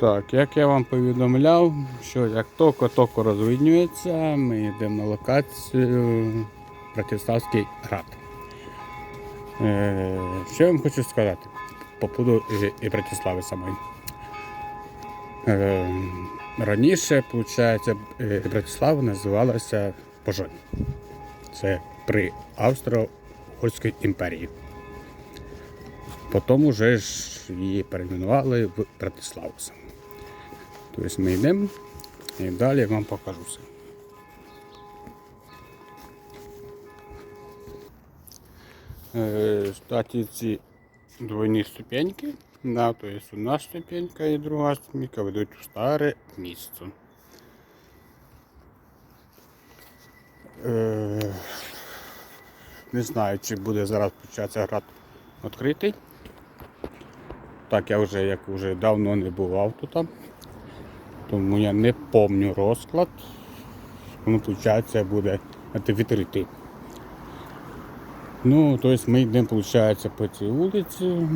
Так, як я вам повідомляв, що як токо-токо розвиднюється, ми йдемо на локацію Братиславський град. Е, що я вам хочу сказати по поводу і, і Братислави самої. Е, раніше, виходить, Братислава називалася Пожонь. Це при Австро-Угорській імперії. Потім вже ж її перейменували в Братиславу. Тобто ми йдемо і далі я вам покажу все. Е, Кстати, ці двойні ступеньки, да, то є одна ступенька і друга ступенька ведуть в старе місце. Е, Не знаю, чи буде зараз початися град відкритий. Так, я вже як вже давно не бував тут. Тому я не пам'ятаю розклад. Ну, виходить, буде відкритий. Ну, тобто ми йдемо, виходить, по цій вулиці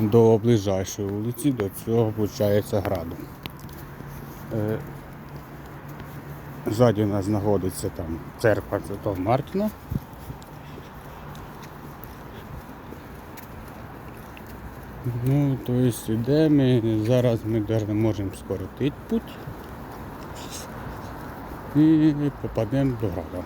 до ближайшої вулиці, до цього, виходить, граду. Е, Ззаді у нас знаходиться там церква Святого Мартіна. Ну, то есть йдемо, зараз ми навіть можемо скоротити путь і попадемо до града.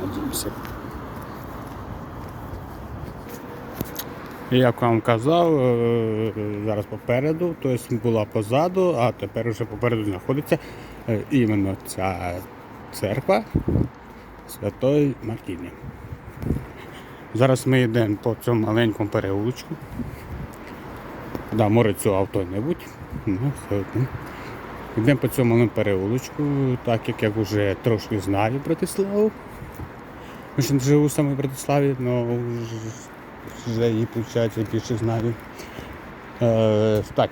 Надіємося. Як вам казав, е, зараз попереду, тобто була позаду, а тепер вже попереду знаходиться е, іменно ця церква Святої Мартіни. Зараз ми йдемо по цьому маленькому переулочку. Да, може цього авто не будь. Ну. Йдемо по цьому переулочку, так як я вже трошки знаю Братиславу. Я ще не живу саме в Братиславі, але вже її, виходить, більше знаю. Е, так,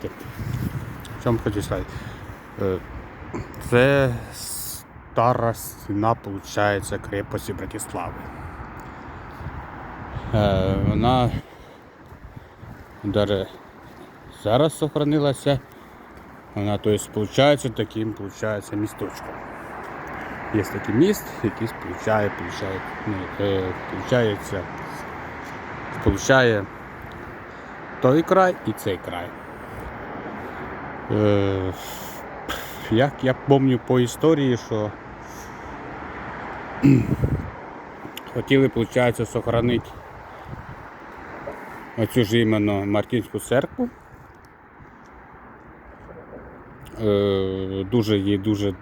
в чому хочу сказати? Е, це стара стіна, виходить, крепості Братислави. Е, вона даже зараз сохранилася. Вона, то есть, получається таким получається, місточком. Є такий міст, який сполучає, получає, ну, е, получається, сполучає той край і цей край. Е, як я пам'ятаю по історії, що хотіли, виходить, сохранити оцю ж іменно Мартинську церкву. Е, Дуже її дуже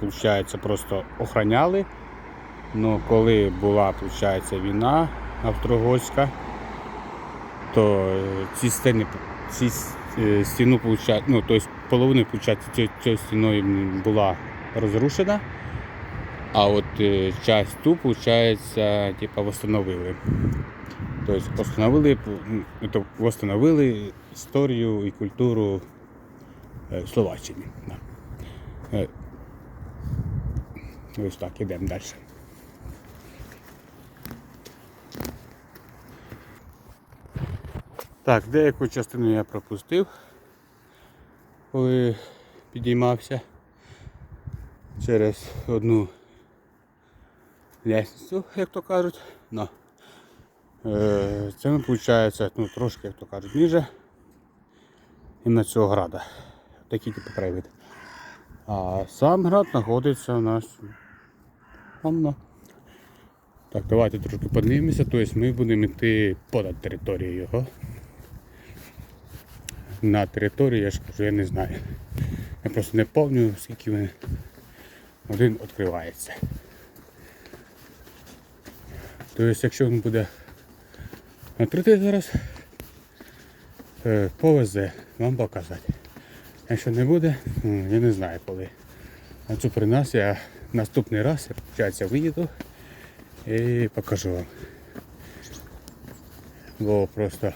получається, просто охраняли. Ну, коли була получається, війна австрогольська, то е, ці стіни, ці е, стіну получається, ну, тобто половина цією цією стіною була розрушена, а от е, часть ту, получається, типа, восстановили. Тобто тобто восстановили історію і культуру е, Словаччини. Да. Е, Ось так, ідемо далі. Так, деяку частину я пропустив, коли підіймався через одну лестницю, як то кажуть. Но. Е, Це виходить, ну, трошки, як то кажуть, ніже іменно цього града. Такий типу краєвид. А сам град знаходиться у нас там. Так, давайте трошки подивимося, тобто ми будемо йти понад територією його. На території, я ж кажу, я не знаю. Я просто не пам'ятаю, скільки він один відкривається. Тобто, якщо він буде відкритий зараз, е, повезе вам показати. Якщо не буде, я не знаю коли. А це при нас я наступний раз, я виїду і покажу вам. Бо просто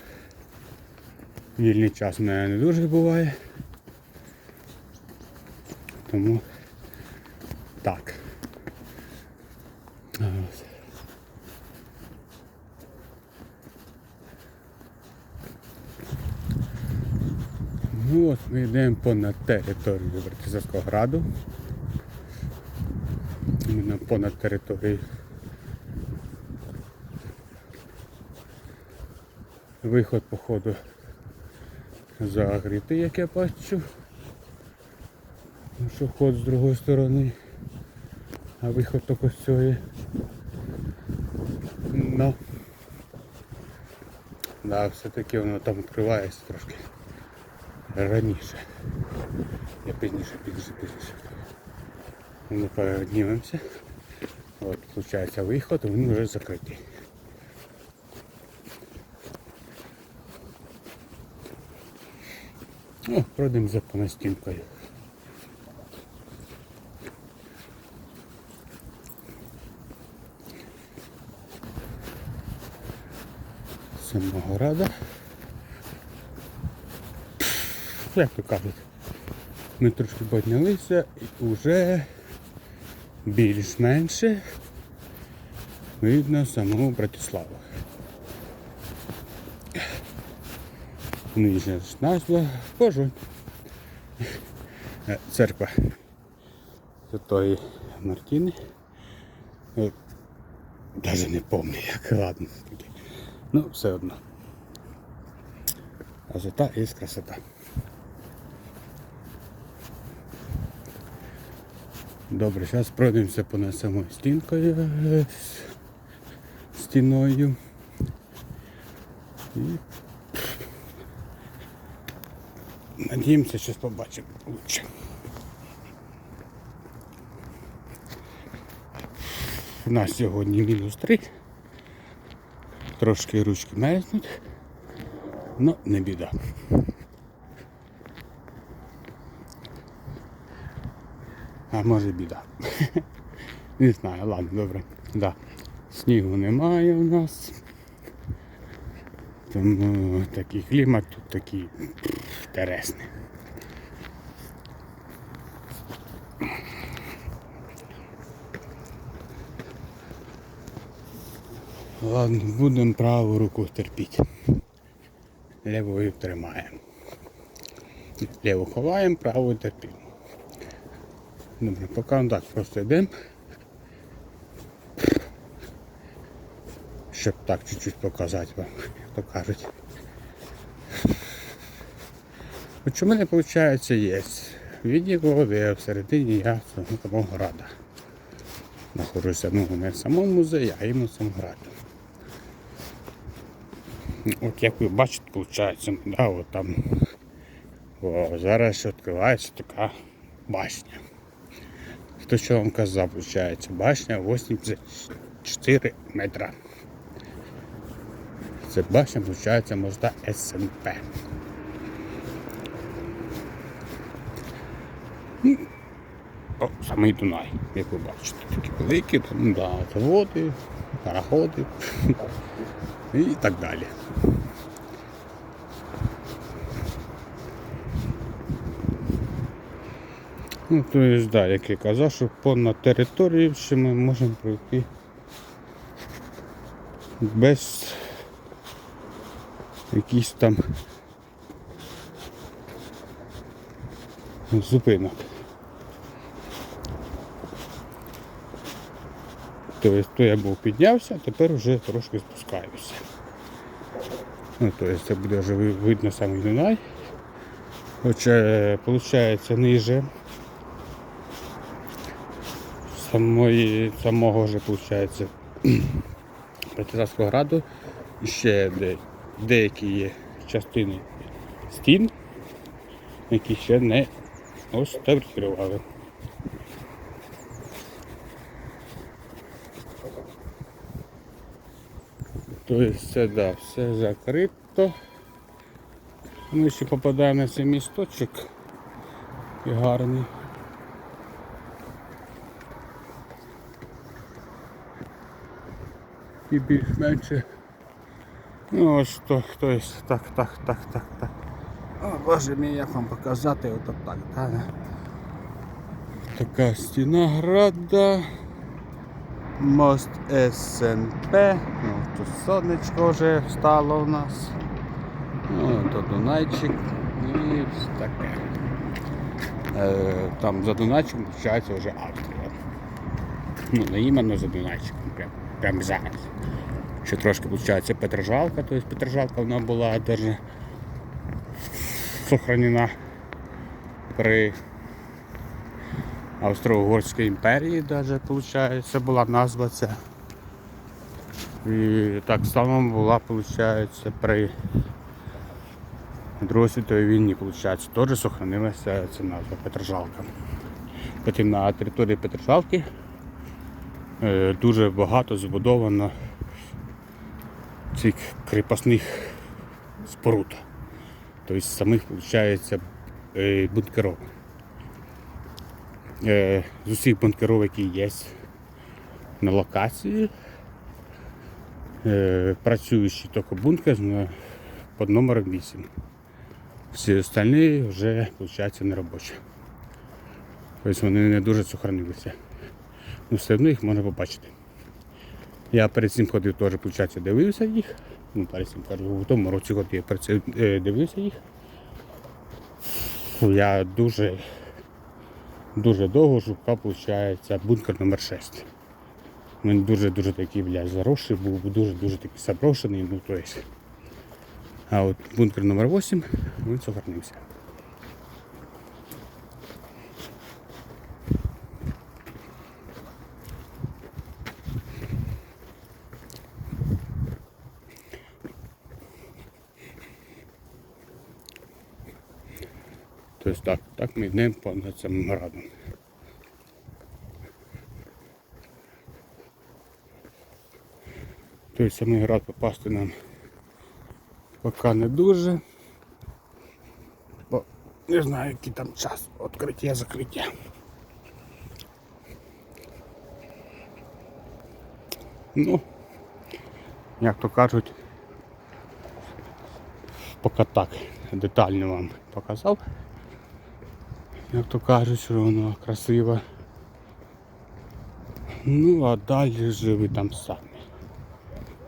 вільний час в мене не дуже буває. Тому так. Ось. Ну от ми йдемо понад територію Братиславського граду. Іменно понад територією. Виход, походу, загрітий, як я бачу. Ну, що вход з другої сторони, а виход тільки з цієї. Ну. Да, все-таки воно там відкривається трошки раніше. Я пізніше, пізніше, пізніше. Ми піднімемося. От, виходить виход, він вже закритий. О, пройдемо за понастінкою. Самого рада. Як то кажуть, ми трошки піднялися і вже більш-менше видно саму Братиславу. Нижня назва Божонь. Церква Святої. Е, Даже не пам'ятаю, як ладно. Ну, все одно. Красота є красота. Добре, зараз пройдемося понад самою стінкою. е, Стіною. І надіємося, щось побачимо лучше. У нас сьогодні мінус 3. Трошки ручки мерзнуть, але не біда. А може біда. Не знаю, ладно, добре. Да. Снігу немає у нас. Тому такий клімат тут такий інтересний. Ладно, будемо праву руку терпіти. Лівою тримаємо. Ліву ховаємо, праву терпімо. Добре, поки так просто йдемо. Щоб так чуть-чуть показати вам, то кажуть. От у мене виходить є де я всередині я самого града. Знаходжуся ну, не в самому музеї, а іменно в самому. От як ви бачите, виходить, да, от там о, зараз відкривається така башня. Хто що вам казав, виходить, башня 84 метра. Це башня, виходить, моста СНП. Ну, О, самий Дунай, як ви бачите, такі великі, там, да, заводи, пароходи і так далі. Ну, то є, да, як я казав, що понад територією ще ми можемо пройти без якихось там зупинок. Тобто, то я був піднявся, тепер вже трошки спускаюся. Ну, тобто це буде вже видно самий Дунай. Хоча, виходить, ниже самої, самого вже, виходить, Петроградського граду ще де, деякі є частини стін, які ще не остабілювали. Тобто все, да, все закрито. Ми ще попадаємо на цей місточок. І гарний. І більш-менше. Ну ось то, то є, так, так, так, так, так. О, боже мій, як вам показати, ото так, так. Така стіна града. Мост СНП. Ну, тут сонечко вже встало у нас. Ну, то Дунайчик. І все таке. Е, там за Донеччом виходить вже Австрія. Ну, не іменно за Донеччиком, прям, прям зараз. Ще трошки виходить Петрожалка, тобто Петрожалка вона була дуже сохранена при Австро-Угорській імперії даже, виходить, була назва ця. І так само була, виходить, при Другій світовій війні, виходить, теж сохранилася ця назва Петрожалка. Потім на території Петрожалки дуже багато збудовано цих кріпосних споруд. Тобто самих, виходить, е, бункерів. Е, З усіх бункерів, які є на локації, е, працюючий тільки бункер під номером 8. Всі остальні вже, виходить, не робочі. Тобто вони не дуже сохранилися. Ну, все одно їх можна побачити. Я перед цим ходив теж, виходить, дивився їх. Ну, перед цим кажу, в тому році я перед цим е, дивився їх. Я дуже, дуже довго шукав, виходить, бункер номер 6. Він дуже-дуже такий, блядь, заросший був, дуже-дуже такий заброшений, ну, то есть. А от бункер номер 8 він сохранився. Тобто так, так ми йдемо понад цим градом. Тобто самий град попасти нам поки не дуже. Бо не знаю, який там час відкриття, закриття. Ну, як то кажуть, поки так детально вам показав. Як то кажуть, що воно красиво. Ну, а далі вже ви там самі,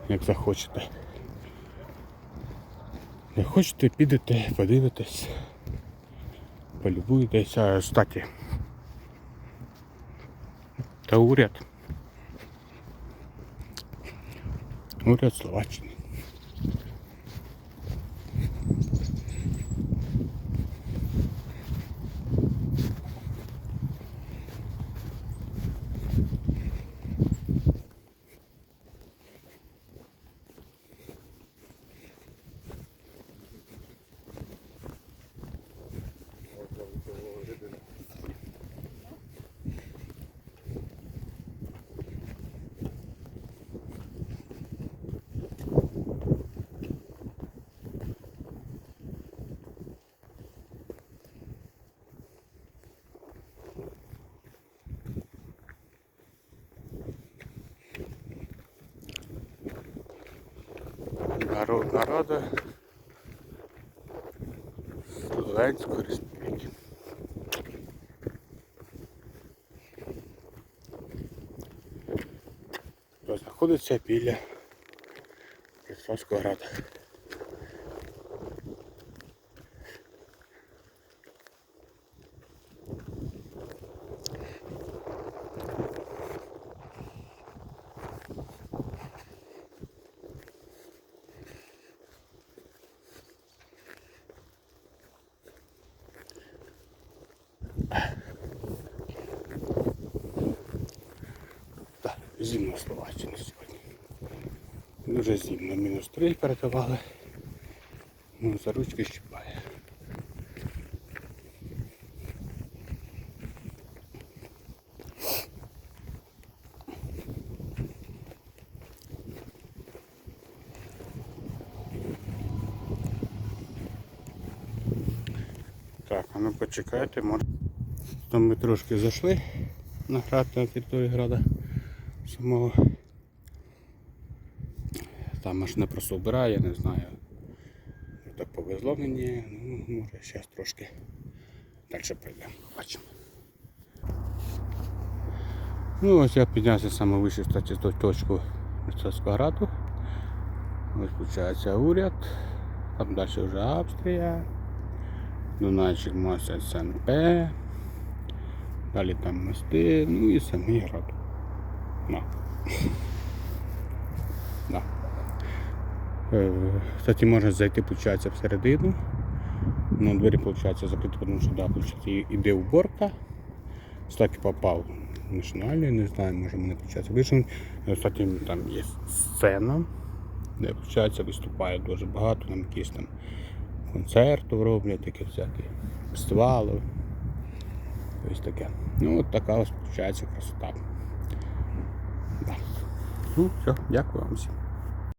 як захочете. Як хочете, підете, подивитесь, полюбуєтесь, а кстати. Та уряд. Уряд Словаччини. Народна рада Словенської республіки. Знаходиться біля Христовського рада. Так, зимна Словаччина сьогодні. Дуже зимно, мінус 3 передавали. Ну, за ручки щипає. Так, а ну почекайте, може. Там ми трошки зайшли на град на території града самого. Там машина просто вбирає, не знаю. Так повезло мені, ну, може зараз трошки далі пройдемо. Бачимо. Ну ось я піднявся саме вище кстати, ту точку мистецького граду. Ось виходить уряд. Там далі вже Австрія. Дунайчик Мося СНП. Далі там мости, ну і самий град. На. Да. Е, Кстати, можна зайти, получається, всередину. Ну, двері, получається, закриті, тому що, да, і- іде уборка. Кстати, попав в національний, не знаю, може мене получається вийшов. Кстати, там є сцена, де получається, виступає дуже багато, там якісь там концерти роблять, такі всякі фестивали. Ось таке. Ну, от така ось виходить красота. Ну, все, дякую вам всім.